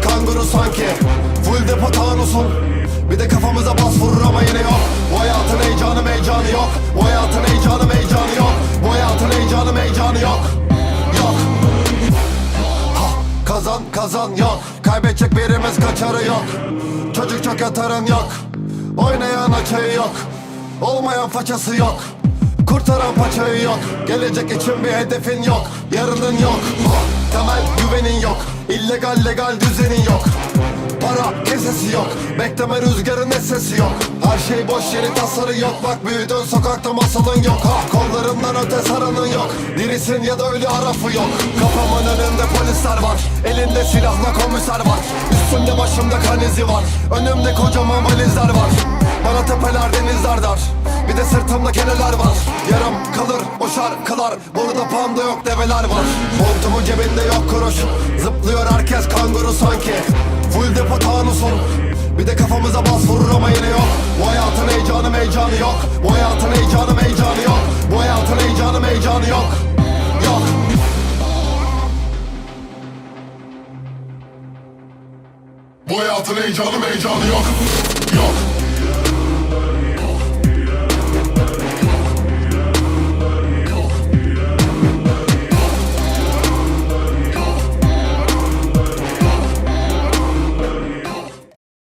kanguru sanki. Full depo tanusun Bir de kafamıza bas vurur ama yine yok. Bu hayatın heyecanı meycanı yok. Bu hayatın heyecanı meycanı yok. Bu hayatın heyecanı meycanı yok. Yok. Ha, Kazan kazan yok. Kaybedecek birimiz kaçarı yok. Çocuk çok yatarın yok. Oynayan açığı yok. Olmayan façası yok Kurtaran paçayı yok. Gelecek için bir hedefin yok. Yarının yok. Temel güvenin yok. İllegal legal düzenin yok. Para kesesi yok. Bekleme rüzgarın sesi yok. Her şey boş yeri tasarı yok. Bak büyüdün sokakta masalın yok. Ha Kollarından öte saranın yok. Dirisin ya da ölü harafı yok. Kafamın önünde polisler var. Elinde silahla komiser var. Üstümde başımda kan izi var. Önümde kocaman valizler var. Bana tepeler denizler dar sırtımda keneler var. Yarım kalır o şarkılar Burada panda yok develer var. Montumun cebinde yok kuruş. Zıplıyor herkes kanguru sanki. Full depo tanusun. Bir de kafamıza bas vurur ama yine yok. Bu hayatın heyecanı meycanı yok. Bu hayatın heyecanı meycanı yok. Bu hayatın heyecanı meycanı yok. Yok. Bu hayatın heyecanı heyecanı yok. Yok